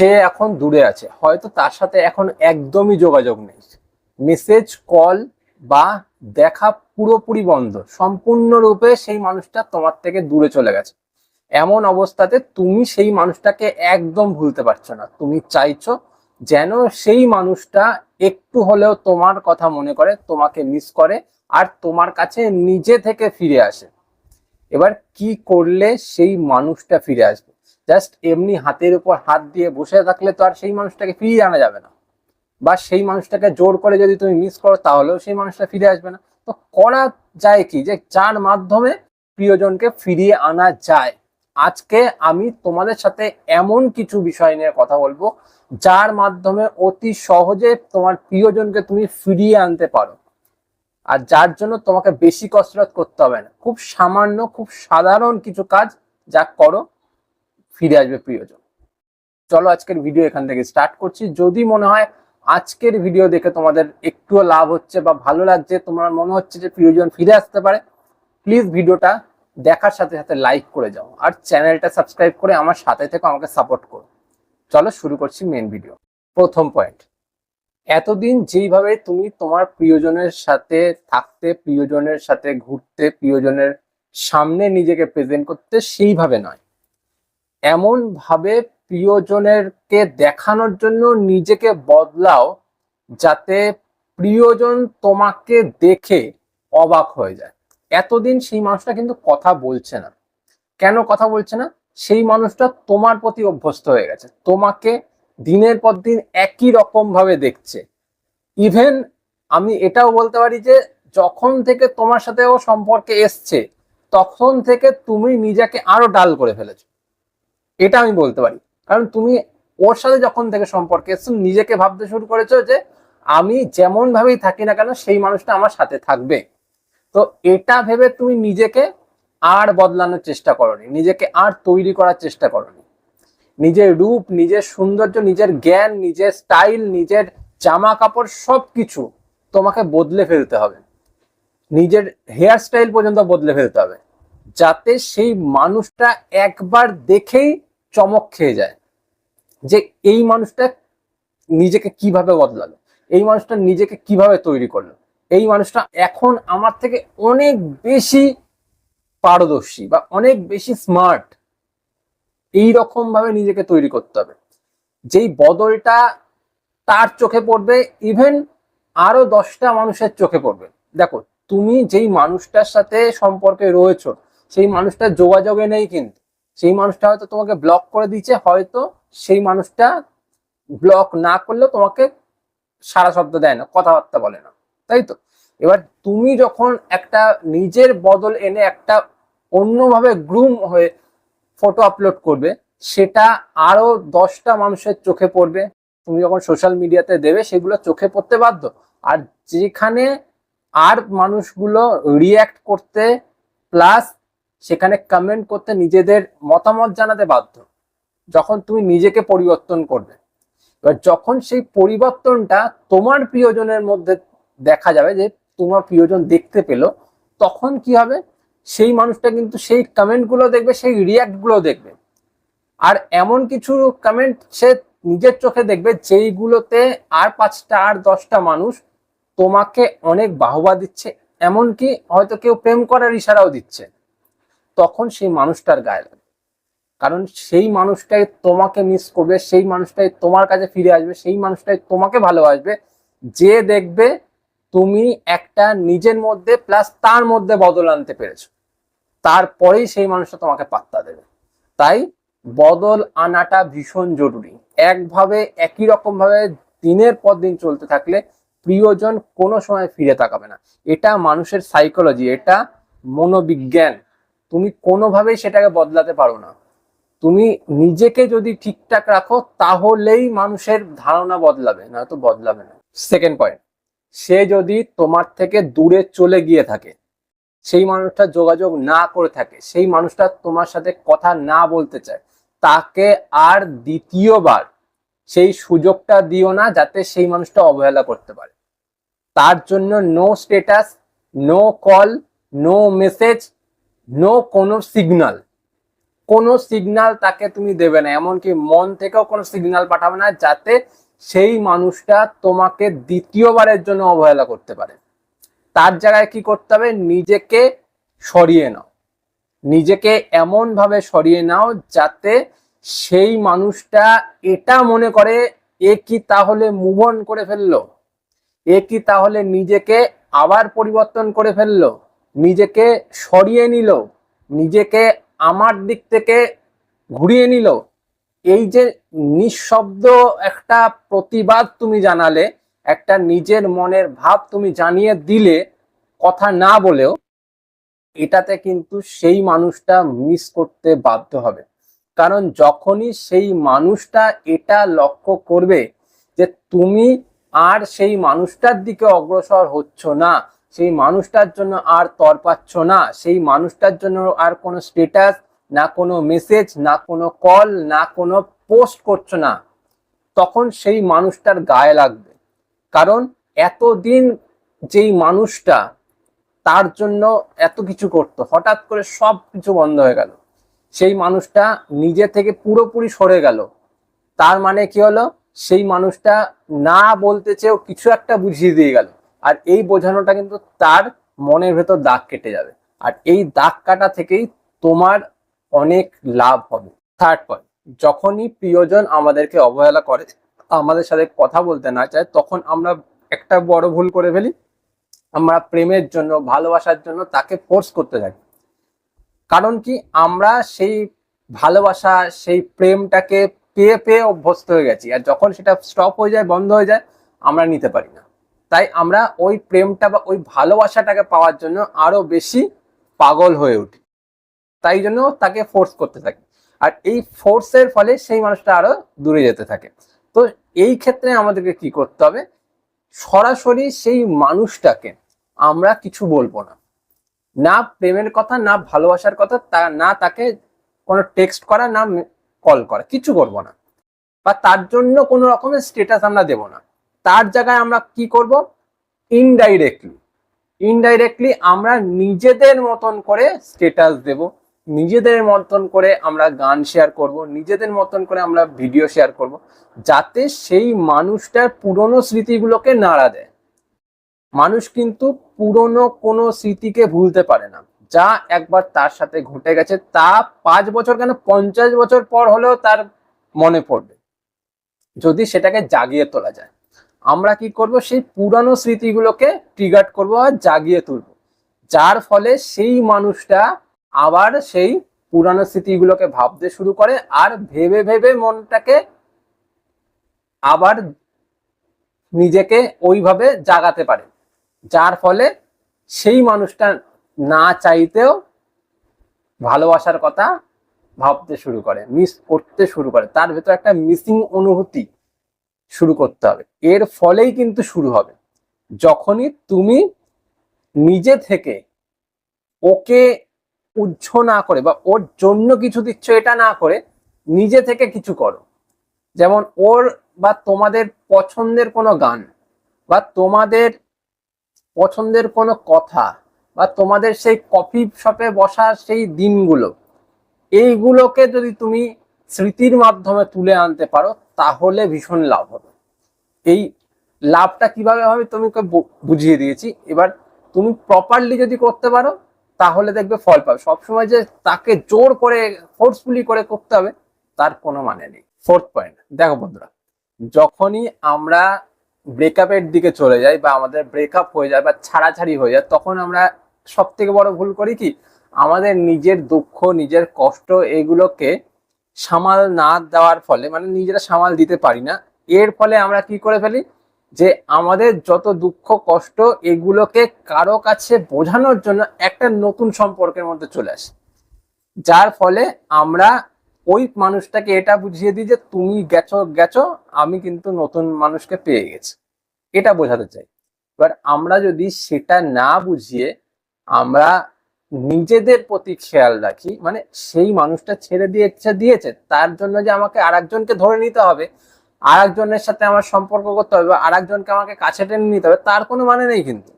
সে এখন দূরে আছে। হয়তো তার সাথে এখন একদমই যোগাযোগ নেই। মেসেজ, কল বা দেখা পুরোপুরি বন্ধ। সম্পূর্ণরূপে সেই মানুষটা তোমার থেকে দূরে চলে গেছে। এমন অবস্থাতে তুমি সেই মানুষটাকে একদম ভুলতে পারছ না। তুমি চাইছো যেন সেই মানুষটা একটু হলেও তোমার কথা মনে করে, তোমাকে মিস করে আর তোমার কাছে নিজে থেকে ফিরে আসে। এবার কি করলে সেই মানুষটা ফিরে আসবে? জাস্ট এমনি হাতের উপর হাত দিয়ে বসে থাকলে তো আর সেই মানুষটাকে ফিরিয়ে আনা যাবে না। বা সেই মানুষটাকে জোর করে যদি তুমি মিস করো, তাহলেও সেই মানুষটা ফিরে আসবে না। তো করা যায় কি? যে যার মাধ্যমে প্রিয়জনকে ফিরিয়ে আনা যায়। আজকে আমি তোমাদের সাথে এমন কিছু বিষয় নিয়ে কথা বলব, যার মাধ্যমে অতি সহজে তোমার প্রিয়জনকে তুমি ফিরিয়ে আনতে পারো। আর যার জন্য তোমাকে বেশি কসরত করতে হবে না। খুব সামান্য, খুব সাধারণ কিছু কাজ যা করো ফিরে আসবে প্রিয়জন। চলো আজকের ভিডিও এখান থেকে স্টার্ট করছি। যদি মনে হয় আজকের ভিডিও দেখে তোমাদের একটুও লাভ হচ্ছে বা ভালো লাগছে, তোমার মনে হচ্ছে যে প্রিয়জন ফিরে আসতে পারে প্লিজ ভিডিওটা দেখার সাথে সাথে লাইক করে যাও আর চ্যানেলটা সাবস্ক্রাইব করে আমার সাথে থেকে আমাকে সাপোর্ট করো। চলো শুরু করছি মেন ভিডিও প্রথম পয়েন্ট এতদিন যেইভাবে তুমি তোমার প্রিয়জনের সাথে থাকতে, প্রিয়জনের সাথে ঘুরতে, প্রিয়জনের সামনে নিজেকে প্রেজেন্ট করতে, সেইভাবে নয়। এমন ভাবে প্রিয়জনেরকে দেখানোর জন্য নিজেকে বদলাও যাতে প্রিয়জন তোমাকে দেখে অবাক হয়ে যায়। এতদিন সেই মানুষটা কিন্তু কথা বলছে না। কেন কথা বলছে না? সেই মানুষটা তোমার প্রতি অভ্যস্ত হয়ে গেছে। তোমাকে দিনের পর দিন একই রকম ভাবে দেখছে। ইভেন আমি এটাও বলতে পারি যে, যখন থেকে তোমার সাথে ও সম্পর্কে এসছে, তখন থেকে তুমি নিজেকে আরও ডাল করে ফেলেছো। এটা আমি বলতে পারি। কারণ তুমি ওর সাথে যখন থেকে সম্পর্কে এসছো নিজেকে ভাবতে শুরু করেছ যে আমি যেমন ভাবেই থাকি না কেন, সেই মানুষটা আমার সাথে থাকবে। তো এটা ভেবে তুমি নিজেকে আর বদলানোর চেষ্টা করনি, নিজেকে আর তৈরি করার চেষ্টা করনি। নিজের রূপ, নিজের সৌন্দর্য, নিজের জ্ঞান, নিজের স্টাইল, নিজের জামা কাপড় সব কিছু তোমাকে বদলে ফেলতে হবে। নিজের হেয়ার স্টাইল পর্যন্ত বদলে ফেলতে হবে। যাতে সেই মানুষটা একবার দেখেই চমক খেয়ে যায়। যে এই মানুষটা নিজেকে কীভাবে বদলালো, এই মানুষটা নিজেকে কীভাবে তৈরি করল, এই মানুষটা এখন আমার থেকে অনেক বেশি পারদর্শী বা অনেক বেশি স্মার্ট এই রকম ভাবে নিজেকে তৈরি করতে হবে। যেই বদলটা তার চোখে পড়বে ইভেন আরও দশটা মানুষের চোখে পড়বে। দেখো, তুমি যেই মানুষটার সাথে সম্পর্কে রয়েছো, সেই মানুষটা যোগাযোগে নেই কিন্তু। সেই মানুষটা হয়তো তোমাকে ব্লক করে দিচ্ছে হয়তো সেই মানুষটা ব্লক না করলেও তোমাকে সারা শব্দ দেয় না, কথাবার্তা বলে না, তাই তো? এবার তুমি যখন একটা নিজের বদল এনে একটা অন্যভাবে গ্রুম হয়ে ফটো আপলোড করবে, সেটা আরও দশটা মানুষের চোখে পড়বে। তুমি যখন সোশ্যাল মিডিয়াতে দেবে, সেগুলো চোখে পড়তে বাধ্য। আর যেখানে আর মানুষগুলো রিয়্যাক্ট করতে প্লাস সেখানে কমেন্ট করতে নিজেদের মতামত জানাতে বাধ্য। যখন তুমি নিজেকে পরিবর্তন করবে। এবার যখন সেই পরিবর্তনটা তোমার প্রিয়জনের মধ্যে দেখা যাবে যে তোমার প্রিয়জন দেখতে পেল, তখন কি হবে? সেই মানুষটা কিন্তু সেই কমেন্টগুলো দেখবে, সেই রিয়াক্টগুলো দেখবে। আর এমন কিছু কমেন্ট সে নিজের চোখে দেখবে, যেইগুলোতে আর পাঁচটা, আর দশটা মানুষ তোমাকে অনেক বাহবা দিচ্ছে। এমনকি হয়তো কেউ প্রেম করার ইশারাও দিচ্ছে। তখন সেই মানুষটার গায়ে লাগে। কারণ সেই মানুষটাই তোমাকে মিস করবে, সেই মানুষটাই তোমার কাছে ফিরে আসবে, সেই মানুষটাই তোমাকে ভালোবাসবে। যে দেখবে তুমি একটা নিজের মধ্যে প্লাস তার মধ্যে বদল আনতে পেরেছ। তারপরেই সেই মানুষটা তোমাকে পাত্তা দেবে। তাই বদল আনাটা ভীষণ জরুরি। একভাবে, একই রকম ভাবে দিনের পর দিন চলতে থাকলে প্রিয়জন কোনো সময় ফিরে তাকাবে না। এটা মানুষের সাইকোলজি এটা মনোবিজ্ঞান। তুমি কোনোভাবেই সেটাকে বদলাতে পারো না। তুমি নিজেকে যদি ঠিকঠাক রাখো, তাহলেই মানুষের ধারণা বদলাবে না তো বদলাবে না। সেকেন্ড পয়েন্ট সে যদি তোমার থেকে দূরে চলে গিয়ে থাকে, সেই মানুষটা যোগাযোগ না করে থাকে, সেই মানুষটা তোমার সাথে কথা না বলতে চায়, তাকে আর দ্বিতীয়বার সেই সুযোগটা দিও না যাতে সেই মানুষটা অবহেলা করতে পারে। তার জন্য no status no call no message no কোনো সিগনাল কোনো সিগনাল তাকে তুমি দেবে না, এমনকি মন থেকেও কোনো সিগনাল পাঠাবে না, যাতে সেই মানুষটা তোমাকে দ্বিতীয়বারের জন্য অবহেলা করতে পারে। তার জায়গায় কি করতে হবে? নিজেকে সরিয়ে নাও। নিজেকে এমন ভাবে সরিয়ে নাও যাতে সেই মানুষটা এটা মনে করে, এ কি তাহলে মুভ অন করে ফেলল? এ কি তাহলে নিজেকে আবার পরিবর্তন করে ফেলল? নিজেকে সরিয়ে নিল, নিজেকে আমার দিক থেকে ঘুরিয়ে নিল। এই যে নিঃশব্দ একটা প্রতিবাদ তুমি জানালে, একটা নিজের মনের ভাব তুমি জানিয়ে দিলে কথা না বলেও, এটাতে কিন্তু সেই মানুষটা মিস করতে বাধ্য হবে। কারণ যখনই সেই মানুষটা এটা লক্ষ্য করবে যে তুমি আর সেই মানুষটার দিকে অগ্রসর হচ্ছ না সেই মানুষটার জন্য আর তর পাচ্ছ না, সেই মানুষটার জন্য আর কোনো স্টেটাস না কোনো মেসেজ না কোনো কল না কোনো পোস্ট করছ না। তখন সেই মানুষটার গায়ে লাগবে। কারণ এতদিন যেই মানুষটা তার জন্য এত কিছু করতো, হঠাৎ করে সব কিছু বন্ধ হয়ে গেল। সেই মানুষটা নিজে থেকে পুরোপুরি সরে গেল। তার মানে কি হলো? সেই মানুষটা না বলতে চেয়েও কিছু একটা বুঝিয়ে দিয়ে গেল। আর এই বোঝানোটা কিন্তু তার মনের ভেতর দাগ কেটে যাবে। আর এই দাগ কাটা থেকেই তোমার অনেক লাভ হবে। থার্ড পয়েন্ট যখনই প্রিয়জন আমাদেরকে অবহেলা করে, আমাদের সাথে কথা বলতে না চায়, তখন আমরা একটা বড় ভুল করে ফেলি। আমরা প্রেমের জন্য, ভালোবাসার জন্য তাকে ফোর্স করতে থাকি কারণ কি? আমরা সেই ভালোবাসা, সেই প্রেমটাকে পেয়ে পেয়ে অভ্যস্ত হয়ে গেছি। আর যখন সেটা স্টপ হয়ে যায়, বন্ধ হয়ে যায়, আমরা নিতে পারি না। তাই আমরা ওই প্রেমটা বা ওই ভালোবাসাটাকে পাওয়ার জন্য আরও বেশি পাগল হয়ে উঠি। তাই জন্য তাকে ফোর্স করতে থাকি। আর এই ফোর্সের ফলে সেই মানুষটা আরও দূরে যেতে থাকে। তো এই ক্ষেত্রে আমাদেরকে কি করতে হবে? সরাসরি সেই মানুষটাকে আমরা কিছু বলব না। না প্রেমের কথা, না ভালোবাসার কথা, তা না তাকে কোনো টেক্সট করা, না কল করা, কিছু করব না। বা তার জন্য কোনো রকমের স্টেটাস আমরা দেব না। তার জায়গায় আমরা কি করব? ইনডাইরেক্টলি ইনডাইরেক্টলি আমরা নিজেদের মতন করে স্টেটাস দেব। নিজেদের মতন করে আমরা গান শেয়ার করব। নিজেদের মতন করে আমরা ভিডিও শেয়ার করব। যাতে সেই মানুষটার পুরনো স্মৃতিগুলোকে নাড়া দেয়। মানুষ কিন্তু পুরনো কোনো স্মৃতিকে ভুলতে পারে না। যা একবার তার সাথে ঘটে গেছে, তা পাঁচ বছর কেন? পঞ্চাশ বছর পর হলেও তার মনে পড়বে। যদি সেটাকে জাগিয়ে তোলা যায়। আমরা কি করব? সেই পুরানো স্মৃতিগুলোকে ট্রিগার করব আর জাগিয়ে তুলব। যার ফলে সেই মানুষটা আবার সেই পুরানো স্মৃতিগুলোকে ভাবতে শুরু করে আর ভেবে ভেবে মনটাকে আবার নিজেকে ওইভাবে জাগাতে পারে। যার ফলে সেই মানুষটা না চাইতেও ভালোবাসার কথা ভাবতে শুরু করে মিস করতে শুরু করে। তার ভেতর একটা মিসিং অনুভূতি শুরু করতে হবে। এর ফলেই কিন্তু শুরু হবে। যখনই তুমি নিজে থেকে ওকে উজ্জ না করে বা ওর জন্য কিছু দিচ্ছ, এটা না করে নিজে থেকে কিছু করো। যেমন ওর বা তোমাদের পছন্দের কোনো গান বা তোমাদের পছন্দের কোনো কথা বা তোমাদের সেই কফি শপে বসার সেই দিনগুলো, এইগুলোকে যদি তুমি স্মৃতির মাধ্যমে তুলে আনতে পারো তাহলে ভীষণ লাভ হবে। এই লাভটা কীভাবে হবে তোমাকে বুঝিয়ে দিয়েছি। এবার তুমি প্রপারলি যদি করতে পারো, তাহলে দেখবে ফল পাবে। সবসময় যে তাকে জোর করে ফোর্সফুলি করে করতে হবে, তার কোনো মানে নেই। ফোর্থ পয়েন্ট দেখো বন্ধুরা, যখনই আমরা ব্রেকআপের দিকে চলে যাই বা আমাদের ব্রেকআপ হয়ে যায় বা ছাড়াছাড়ি হয়ে যায়, তখন আমরা সব থেকে বড় ভুল করি কি? আমাদের নিজের দুঃখ, নিজের কষ্ট, এগুলোকে সামাল না দেওয়ার ফলে মানে নিজেরা সামাল দিতে পারি না, এর ফলে আমরা কি করে ফেলি? যে আমাদের যত দুঃখ, কষ্ট, এগুলোকে কারও কাছে বোঝানোর জন্য একটা নতুন সম্পর্কের মধ্যে চলে আসে। যার ফলে আমরা ওই মানুষটাকে এটা বুঝিয়ে দিই যে, তুমি গেছো গেছো, আমি কিন্তু নতুন মানুষকে পেয়ে গেছি। এটা বোঝাতে চাই। এবার আমরা যদি সেটা না বুঝিয়ে আমরা নিজেদের প্রতি খেয়াল রাখি। মানে সেই মানুষটা ছেড়ে দিয়ে ইচ্ছা দিয়েছে, তার জন্য যে আমাকে আর একজনকে ধরে নিতে হবে আর একজনের সাথে আমার সম্পর্ক করতে হবে আর একজনকে আমাকে কাছে টেনে নিতে হবে, তার কোনো মানে নেই কিন্তু।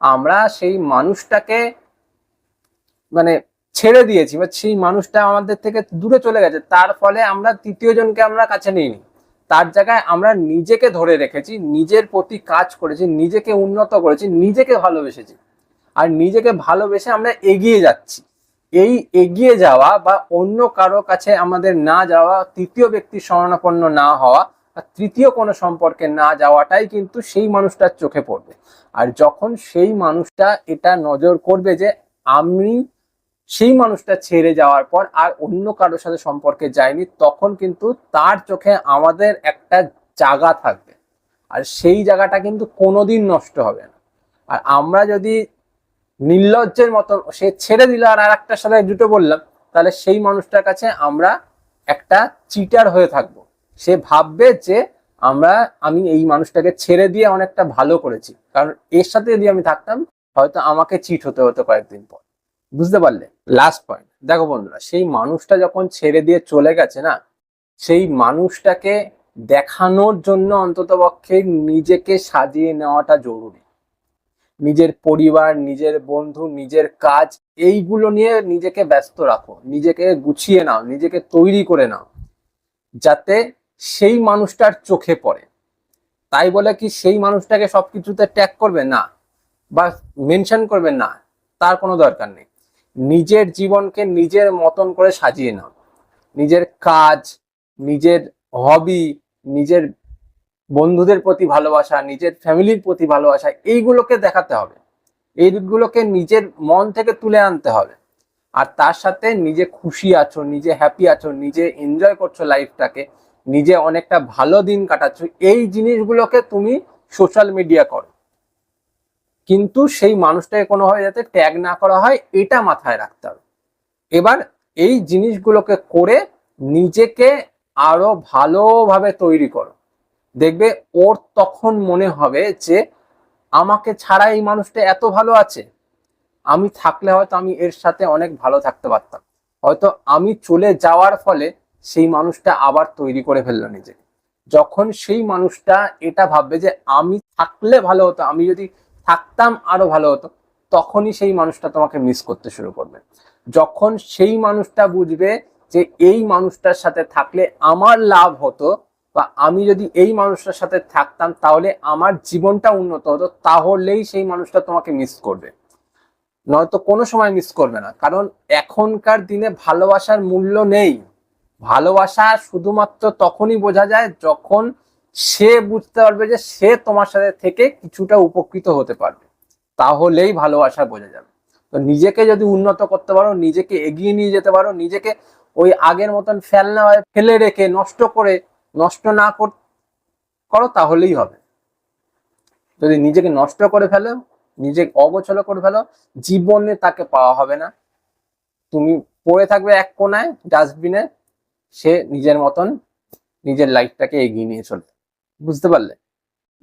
আমরা সেই মানুষটাকে মানে ছেড়ে দিয়েছি, বা সেই মানুষটা আমাদের থেকে দূরে চলে গেছে, তার ফলে আমরা তৃতীয় জনকে আমরা কাছে নিইনি। তার জায়গায় আমরা নিজেকে ধরে রেখেছি, নিজের প্রতি কাজ করেছি, নিজেকে উন্নত করেছি, নিজেকে ভালোবেসেছি। আর নিজেকে ভালোবেসে আমরা এগিয়ে যাচ্ছি। এই এগিয়ে যাওয়া বা অন্য কারও কাছে আমাদের না যাওয়া, তৃতীয় ব্যক্তির শরণাপন্ন না হওয়া আর তৃতীয় কোনো সম্পর্কে না যাওয়াটাই কিন্তু সেই মানুষটার চোখে পড়বে। আর যখন সেই মানুষটা এটা নজর করবে যে আমি সেই মানুষটা ছেড়ে যাওয়ার পর আর অন্য কারোর সাথে সম্পর্কে যায়নি তখন কিন্তু তার চোখে আমাদের একটা জায়গা থাকবে। আর সেই জায়গাটা কিন্তু কোনোদিন নষ্ট হবে না। আর আমরা যদি নির্লজ্জের মতন, সে ছেড়ে দিল আর একটার সাথে দুটো বললাম, তাহলে সেই মানুষটার কাছে আমরা একটা চিটার হয়ে থাকব। সে ভাববে যে আমরা, আমি এই মানুষটাকে ছেড়ে দিয়ে অনেকটা ভালো করেছি। কারণ এর সাথে যদি আমি থাকতাম, হয়তো আমাকে চিট হতে হতো কয়েকদিন পর। বুঝতে পারলে? লাস্ট পয়েন্ট দেখো বন্ধুরা, সেই মানুষটা যখন ছেড়ে দিয়ে চলে গেছে না, সেই মানুষটাকে দেখানোর জন্য অন্তত পক্ষে নিজেকে সাজিয়ে নেওয়াটা জরুরি। নিজের পরিবার, নিজের বন্ধু, নিজের কাজ, এইগুলো নিয়ে নিজেকে ব্যস্ত রাখো। নিজেকে গুছিয়ে নাও, নিজেকে তৈরি করে নাও, যাতে সেই মানুষটার চোখে পড়ে। তাই বলে কি সেই মানুষটাকে সবকিছুতে ট্যাগ করবে? না। বা মেনশন করবে? না। তার কোনো দরকার নেই। নিজের জীবনকে নিজের মতন করে সাজিয়ে নাও। নিজের কাজ, নিজের হবি নিজের বন্ধুদের প্রতি ভালোবাসা, নিজের ফ্যামিলির প্রতি ভালোবাসা, এইগুলোকে দেখাতে হবে। এইগুলোকে নিজের মন থেকে তুলে আনতে হবে। আর তার সাথে নিজে খুশি আছো, নিজে হ্যাপি আছো, নিজে এনজয় করছ লাইফটাকে নিজে অনেকটা ভালো দিন কাটাচ্ছ, এই জিনিসগুলোকে তুমি সোশ্যাল মিডিয়া করো। কিন্তু সেই মানুষটাকে কোনোভাবে যাতে ট্যাগ না করা হয়, এটা মাথায় রাখতে হবে। এবার এই জিনিসগুলোকে করে নিজেকে আরও ভালোভাবে তৈরি করো। দেখবে ওর তখন মনে হবে যে আমাকে ছাড়া এই মানুষটা এত ভালো আছে। আমি থাকলে হয়তো আমি এর সাথে অনেক ভালো থাকতে পারতাম। হয়তো আমি চলে যাওয়ার ফলে সেই মানুষটা আবার তৈরি করে ফেলল নিজেকে। যখন সেই মানুষটা এটা ভাববে যে আমি থাকলে ভালো হতো, আমি যদি থাকতাম আরও ভালো হতো, তখনই সেই মানুষটা তোমাকে মিস করতে শুরু করবে। যখন সেই মানুষটা বুঝবে যে এই মানুষটার সাথে থাকলে আমার লাভ হতো বা আমি যদি এই মানুষটার সাথে থাকতাম, তাহলে আমার জীবনটা উন্নত হতো, তাহলেই সেই মানুষটা তোমাকে মিস করবে। নয়তো কোনো সময় মিস করবে না, কারণ এখনকার দিনে ভালোবাসার মূল্য নেই। ভালোবাসা শুধুমাত্র তখনই বোঝা যায় যখন সে বুঝতে পারবে যে সে তোমার সাথে থেকে কিছুটা উপকৃত হতে পারবে। তাহলেই ভালোবাসা বোঝা যাবে। তো নিজেকে যদি উন্নত করতে পারো, নিজেকে এগিয়ে নিয়ে যেতে পারো, নিজেকে ওই আগের মতন ফেলনা ফেলে রেখে, নষ্ট করে নষ্ট না কর- তাহলেই হবে। যদি নিজেকে নষ্ট করে ফেলো, নিজে অগোছলো করে ফেলো, জীবনে তাকে পাওয়া হবে না। তুমি পড়ে থাকবে এক কোনায় ডাস্টবিনে, সে নিজের মতন নিজের লাইফটাকে এগিয়ে নিয়ে চলবে। বুঝতে পারলে?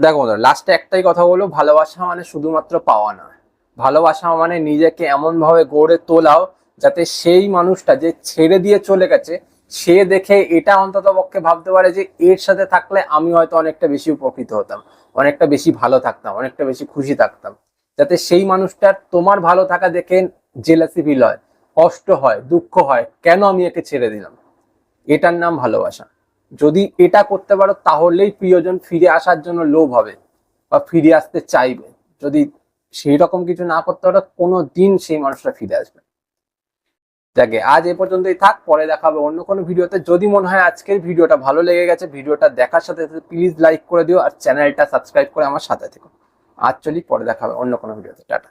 দেখো লাস্টে একটাই কথা বলো ভালোবাসা মানে শুধুমাত্র পাওয়া নয়। ভালোবাসা মানে নিজেকে এমন ভাবে গড়ে তোলাও যাতে সেই মানুষটা যে ছেড়ে দিয়ে চলে গেছে সে দেখে এটা অন্তত পক্ষে ভাবতে পারে যে এর সাথে থাকলে আমি হয়তো অনেকটা বেশি উপকৃত হতাম, অনেকটা বেশি ভালো থাকতাম, অনেকটা বেশি খুশি থাকতাম। যাতে সেই মানুষটার তোমার ভালো থাকা দেখে জেলাসি ফিল হয়, কষ্ট হয়, দুঃখ হয়, কেন আমি একে ছেড়ে দিলাম? এটার নাম ভালোবাসা। যদি এটা করতে পারো তাহলেই প্রিয়জন ফিরে আসার জন্য লোভ হবে বা ফিরে আসতে চাইবে। যদি সেই রকম কিছু না করতে পারো, কোনো দিন সেই মানুষটা ফিরে আসবে যাকে আজ এ পর্যন্তই থাক, পরে দেখাবে অন্য কোনো ভিডিওতে। যদি মনে হয় আজকের ভিডিওটা ভালো লেগে গেছে, ভিডিওটা দেখার সাথে সাথে প্লিজ লাইক করে দিও আর চ্যানেলটা সাবস্ক্রাইব করে আমার সাথে থেকো। আজ চলি, পরে দেখাবে অন্য কোনো ভিডিওতে। টাটা।